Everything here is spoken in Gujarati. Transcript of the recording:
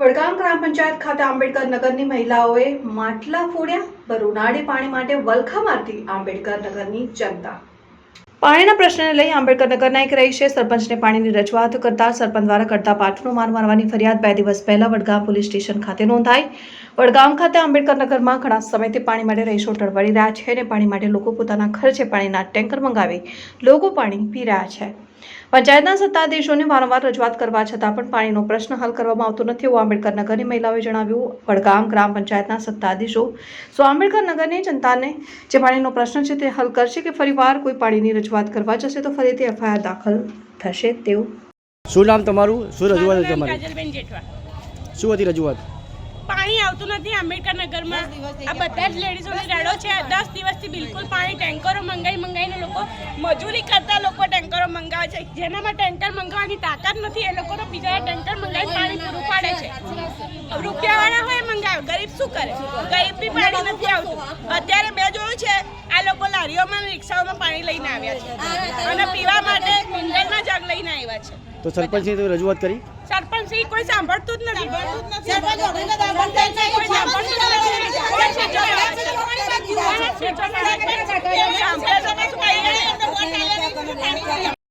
વડગામ ગ્રામ પંચાયત ખાતે આંબેડકર નગરની મહિલાઓએ માટલા ફોડ્યા. પર ઉનાળે પાણી માટે વલખા મારતી આંબેડકર નગરની જનતા. પાણીના પ્રશ્નને લઈ આંબેડકર નગરના એક રહીશે સરપંચને પાણીની રજૂઆત કરતા સરપંચ દ્વારા કરતા પાઠનો માર મારવાની ફરિયાદ બે દિવસ પહેલા વડગામ પોલીસ સ્ટેશન ખાતે નોંધાઈ. વડગામ ખાતે આંબેડકર નગરમાં ઘણા સમયથી પાણી માટે રહીશો ટળવળી રહ્યા છે અને પાણી માટે લોકો પોતાના ખર્ચે પાણીના ટેન્કર મંગાવી લોકો પાણી પી રહ્યા છે. પંચાયતના સત્તાધીશોને વારંવાર રજૂઆત કરવા છતાં પણ પાણીનો પ્રશ્ન હલ કરવામાં આવતો નથી એવું આંબેડકર નગરની મહિલાઓએ જણાવ્યું. વડગામ ગ્રામ પંચાયતના સત્તાધીશો. સો આંબેડકર નગરની જનતાને જે પાણીનો પ્રશ્ન છે તે હલ કરશે કે ફરીવાર કોઈ પાણીની રજૂઆત કરવા જશે તો ફરીથી એફઆઈઆર દાખલ થશે તેવું. શું નામ તમારું? શું રજૂઆત તમારી? શું હતી રજૂઆત? પાણી આવતું નથી આંબેડકર નગરમાં આ બધા જ લેડીઝોની રેડો છે. દસ દિવસથી બિલકુલ પાણી ટેન્કરો મંગાવી મંગાવીને લોકો મજૂરી કરતા લોકો ટેન્કરો મંગાવે છે. જેનામાં ટેન્કર મંગાવવાની તાકાત નથી એ લોકો તો બીજા ટેન્કર મંગાવી પાણી પૂરું પાડે છે. રૂપિયાવાળા હોય એ મંગાવે. ગરીબ શું કરે? ગરીબ બી પાણી નથી આવતું. અત્યારે લારીઓમાં રિક્ષાઓમાં પાણી લઈને આવ્યા છે અને પીવા માટે મિનરલના જગ લઈને આવ્યા છે તો સરપંચની તો રજૂઆત કરી સરપંચ કોઈ સાંભળતું જ નથી કોઈ સાંભળતું જ નથી